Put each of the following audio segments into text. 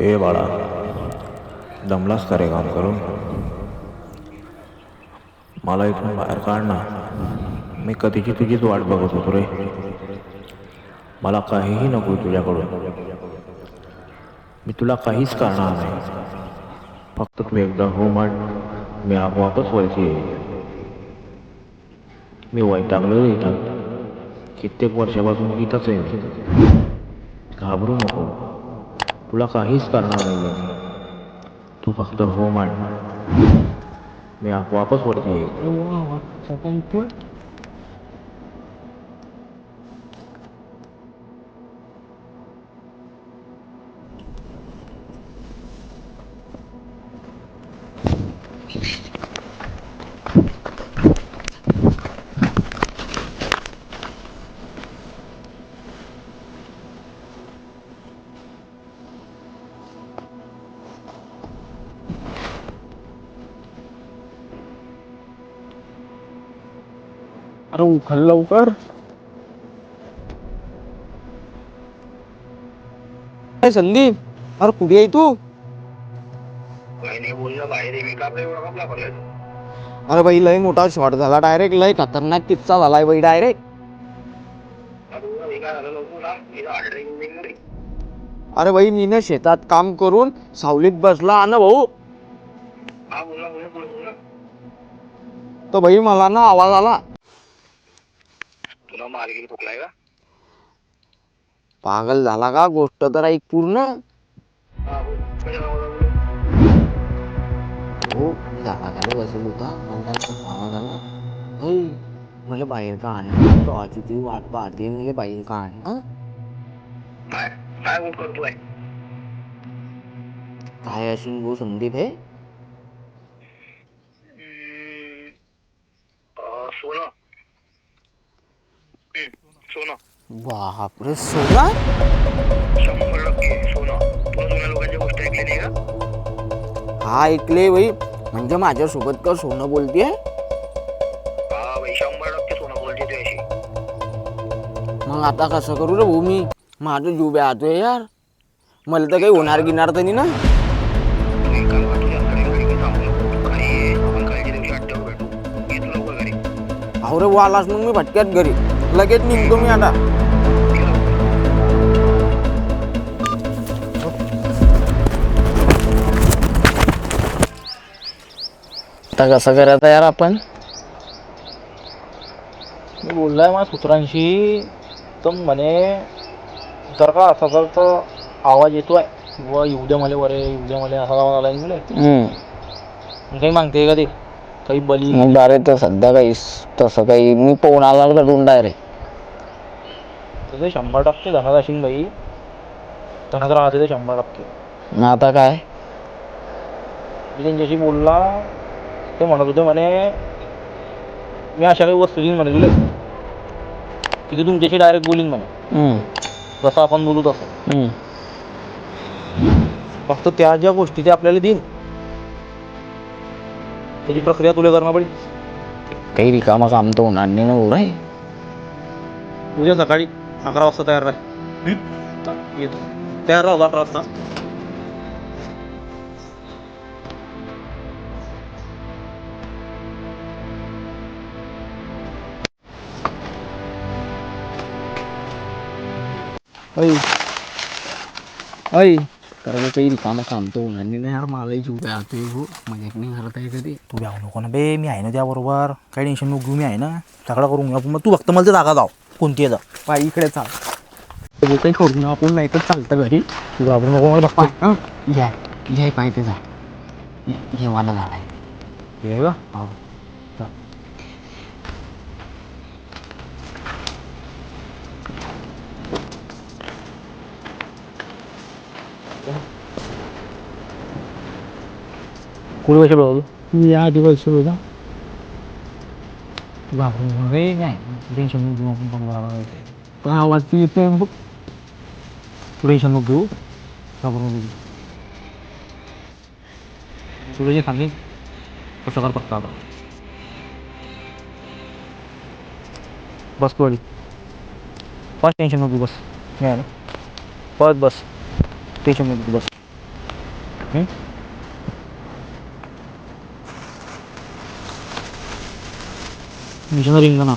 हे बाळा दमलास का रे काम करून? मला इथून बाहेर काढ ना. मी कधीची तुझीच वाट बघत होतो रे. मला काहीही नको तुझ्याकडून. मी तुला काहीच करणार नाही. फक्त तू एकदा हो म्हण मी आपोआपच वरती येईल मी वैतागलो इथं. कित्येक वर्षापासून इथंच आहे. घाबरू नको. तुला काहीच करणार नाही तू फक्त हो म्हण. मी आपोआपच वरती येईल. अरे उखल लवकर. अरे संदीप अरे कुठे आहे तू? अरे बाई लय मोठा शॉट झाला डायरेक्ट लय खतरनाक किस्सा झालाय बाई डायरेक्ट अरे बाई मी ना? शेतात काम करून सावलीत बसला आणि भाऊ. तर भाई मला ना आवाज आला. तुला मालकी ठोकलाय का? पागल झाला का? गोष्ट तर ऐक पूर्ण. हो झाला का रे कसं होता? म्हणजे बाहेर का आहे तो आजी ती वाट पाहते म्हणजे बाहेर का आहे हं? काय काय गोष्ट करतोय काय अशी गो संदीप हे हम्म, अं, सोनं हम्म, सोनं बापरे सोना? शंभर टक्के सोनं तुला जुन्या लोकांच्या ऐकलेली आहे का हा ऐकले बाई. म्हणजे माझ्यासोबत का सोनं बोलतेय? हा बाई शंभर टक्के सोनं बोलते तू अशी मग आता कसं करू रे भाऊ मी? माझं जीव आतोय यार. मला तर काही होणार गिणार तर नाही ना? तू एक काम कर तुझ्या घरी घरी काही नको ये, आपण कालच्या दिवशी अड्ड्यावर भेटू लवकर घरी अहो रे वालास मग मी भटक्यात घरी. लगेच निघतो मी आता. आता कसं करायचं यार आपण? मी बोललाय माझ्या सूत्रांशी तर म्हणे जर का असा जर तर आवाज येतोय व येऊ द्या मला वरे येऊ द्या मला असा आवाज आला म्हणे. मग काही मागते का ते? काही बली. मग डायरेक्ट तर सध्या काही तसं काही मी पोहून आला करून डायरेक्ट तर शंभर टक्के धनात असेल बाई. धनात राहते ते शंभर टक्के. मग आता काय? मी त्यांच्याशी बोलला ते म्हणत होते म्हणे मी अशा काही वस्तू देईन म्हणे तुला. की ते तुमच्याशी डायरेक्ट बोलीन म्हणे. हम्म, जसं आपण बोलू तसं. हम्म. फक्त त्या ज्या गोष्टी ते आपल्याला देईन. त्याची प्रक्रिया तुला करणं पडेल काही रिकामा काम तर होणार नाही ना भाऊ रे. उद्या सकाळी अकरा वाजता तयार राह. येतो तयार राहा अकरा वाजता. ऐ ऐ कारण काही रिकामा काम तर होणार नाही यार मला जीव ब्याहतोय भाऊ मजाक नाही करत आहे कधी तू ब्याव नको ना बे मी आहे ना त्याबरोबर काही टेन्शन नको घेऊ मी आहे ना सगळं करून घेऊ आपण मग तू फक्त मला ते जागा जाव कोणती आहे जा पाय इकडे चाल काही ना आपण नाही तर चालतं घरी तू घाबरू नको मला पाय हं? घ्या पाय ते जा हे मला हे का हो कुठे पैसे बघू मी या आधी पैसे होता तू घाबरू नको रे नाही टेन्शन नको घेऊ आपण पण बघा पण आवाज तू येतोय बघ तू टेन्शन नको घेऊ घाबरू नको घेऊ तुला जे सांगेन कसं कर फक्त आता बस तू आली बस टेन्शन नको घेऊ बस मी आहे ना बस बस टेन्शन नको घेऊ बस हं? मिशन रिंगणा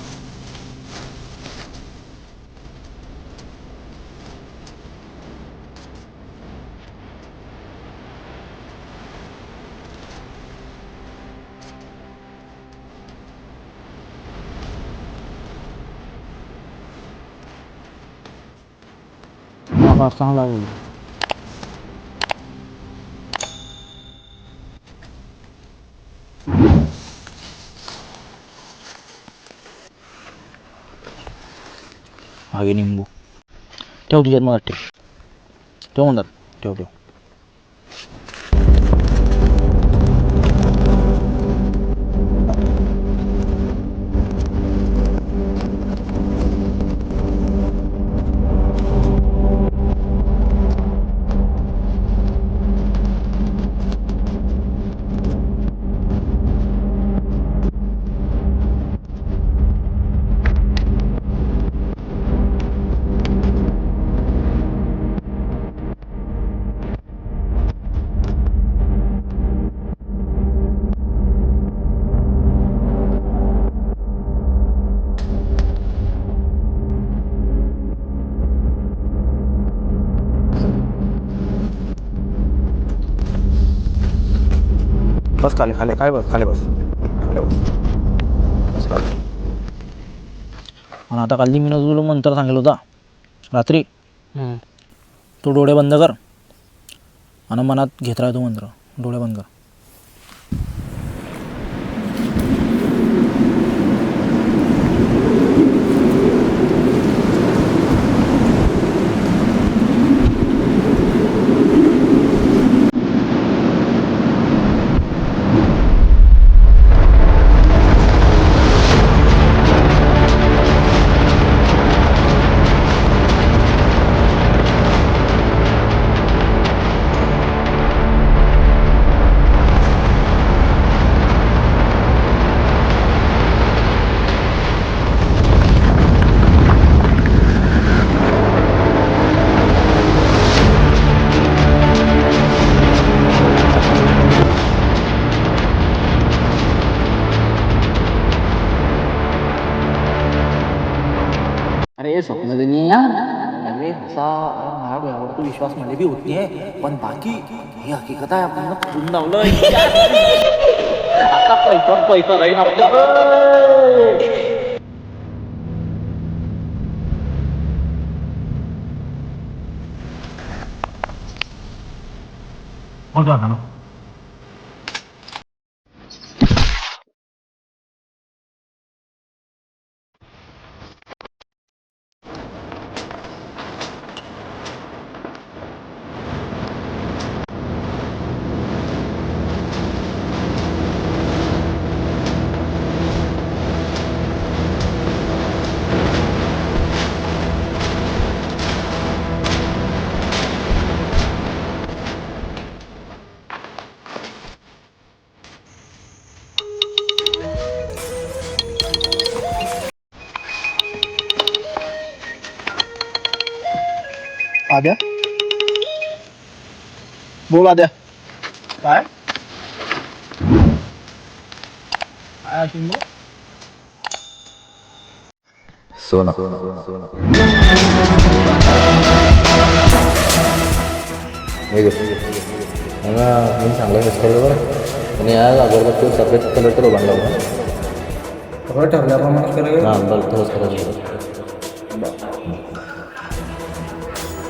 आवाज चांगला आहे मागे ಹಾಗೆ ನಿಂಬು ತೆವ್ ತೆಗೆದು ಮಾಡ ತೆವ್ ಒಂದು ತೆವ್ ತೆವ್ बस खाली खाली काय बस खाली बस. खाली. आणि आता काल मी तुला मंत्र सांगितलं होता. रात्री तू डोळे बंद कर. आणि मनात घेत राहा तो मंत्र डोळे बंद कर. अरे स्वप्न दुनिया अरे असा माझ्या डोळ्यावर तू विश्वास म्हणजे बी होत नाही पण बाकी ही हकीकत आहे आपण करून लावलं आता पैसा पैसा राहील आपल्या आद्या बोल आद्या काय काय शिंदे सोना हे मी चांगलं मिसळलं बरं आणि आज अगोदर तो सफेद कलर तर बांधला होता सगळं ठरल्याप्रमाणे करायचं हां बरं तोच करायचं